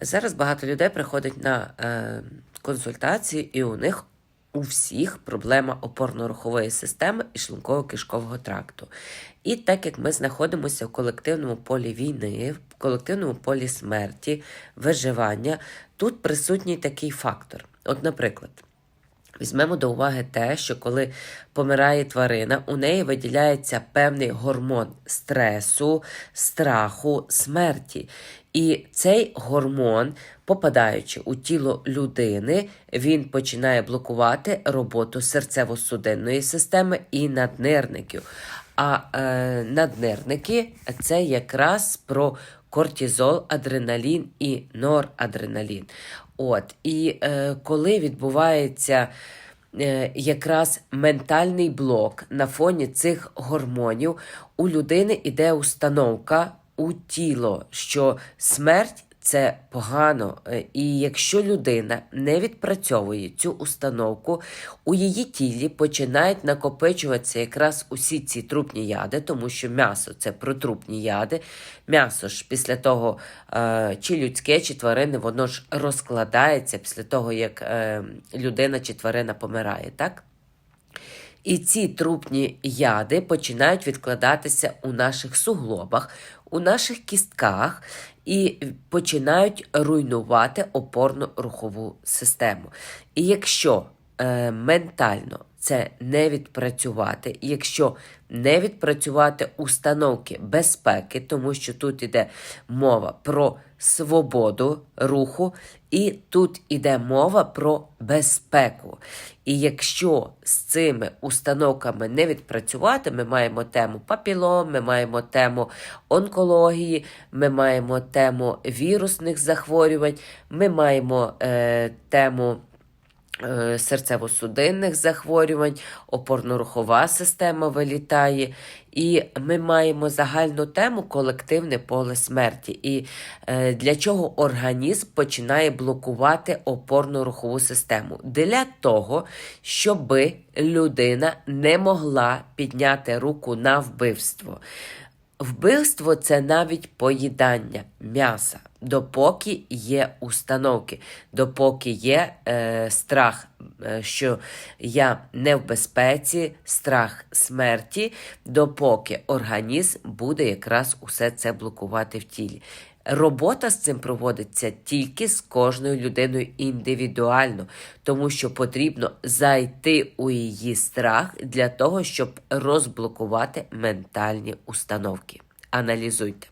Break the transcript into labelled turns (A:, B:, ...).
A: Зараз багато людей приходить на е, консультації, і у них у всіх проблема опорно-рухової системи і шлунково-кишкового тракту. І так як ми знаходимося в колективному полі війни, в колективному полі смерті, виживання, тут присутній такий фактор. От, наприклад. Візьмемо до уваги те, що коли помирає тварина, у неї виділяється певний гормон стресу, страху, смерті. І цей гормон, попадаючи у тіло людини, він починає блокувати роботу серцево-судинної системи і наднирників. А е, наднирники це якраз про кортизол, адреналін і норадреналін. От, і е, коли відбувається е, якраз ментальний блок на фоні цих гормонів, у людини йде установка у тіло, що смерть це погано. Е, І якщо людина не відпрацьовує цю установку, у її тілі починають накопичуватися якраз усі ці трупні яди, тому що м'ясо це протрупні яди. М'ясо ж після того, е, чи людське, чи тварини, воно ж розкладається після того, як е, людина чи тварина помирає, так? І ці трупні яди починають відкладатися у наших суглобах, у наших кістках і починають руйнувати опорно-рухову систему. І якщо е, ментально це не відпрацювати, якщо не відпрацювати установки безпеки, тому що тут іде мова про свободу руху, і тут іде мова про безпеку. І якщо з цими установками не відпрацювати, ми маємо тему папілом, ми маємо тему онкології, ми маємо тему вірусних захворювань, ми маємо е, тему. Е, Серцево-судинних захворювань, опорно-рухова система вилітає, і ми маємо загальну тему колективне поле смерті. І е, для чого організм починає блокувати опорно-рухову систему? Для того, щоб людина не могла підняти руку на вбивство. Вбивство це навіть поїдання м'яса, допоки є установки, допоки є е, страх, е, що я не в безпеці, страх смерті, допоки організм буде якраз усе це блокувати в тілі. Робота з цим проводиться тільки з кожною людиною індивідуально, тому що потрібно зайти у її страх для того, щоб розблокувати ментальні установки. Аналізуйте.